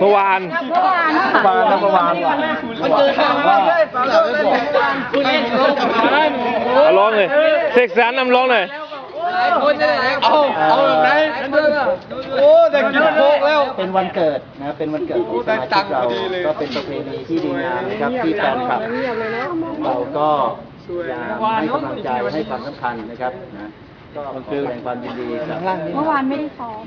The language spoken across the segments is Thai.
เมื่อวานเมื่อวานเมื่อวานเกิดมาว่าคุณเล่นร้องกับมาได้หนูเอาร้องเลยเสกสรรนำร้องหน่อยเอาเอาแบบไหนโอ้แต่กินโคกแล้ว เป็นวันเกิดนะ เป็นวันเกิดของสมาชิกเรา ก็เป็นประเพณีที่ดีงามนะครับที่แฟนคลับเราก็อยากให้กำลังใจให้ความสำคัญนะครับนะ ก็ขอแสดงความยินดีกับเมื่อวานไม่ได้ซ้อม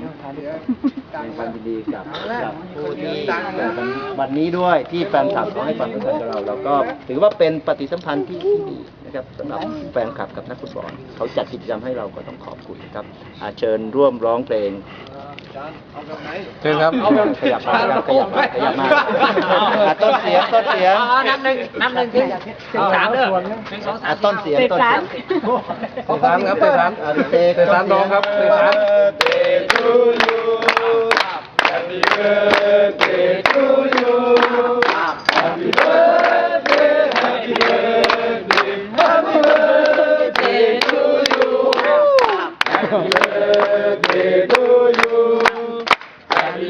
แสดงความยินดีกับกับผู้ที่เกิดวันนี้ด้วยที่แฟนคลับเขาให้ความสำคัญกับเราเราก็ถือว่าเป็นปฏิสัมพันธ์ที่ที่ดีนะครับสำหรับแฟนคลับกับนักฟุตบอลเขาจัดกิจกรรมให้เราก็ต้องขอบคุณครับอาเชิญร่วมร้องเพลง เชิญครับ เอาแบบขยับมาครับขยับมาขยับมาอ่ะต้นเสียงต้นเสียง นับหนึ่งนับหนึ่งถึงถึงสามเด้อหนึ่งสองสา อ่ะ ม ต้นเสียง เสก ต้น สร เสี ร ยง เสกสรรครับเสกสรร อ่ะเสก เสกสรรร้องครับเสกสรร อ่าแบ่งเค้ก แ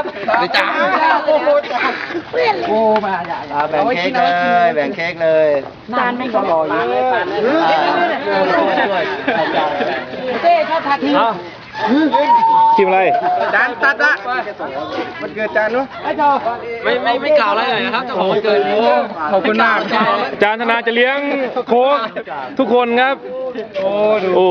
ครับเลยจ้าโอ้โหโอ้มาอย่าอ่าแบ่งเค้กเลยแบ่งเค้กเลยจานไม่พอปานเลยปานเลยอ่าช่วยช่วยอาจารย์เต้ชอบทักทีเอาทีมอะไรจานตัดละมันเกิดจานเนาะไม่ไม่ไม่กล่าวอะไรเลยนะครับเจ้าของวันเกิดขอบคุณมากจานธนาจะเลี้ยงโค้กทุกคนครับ โอ้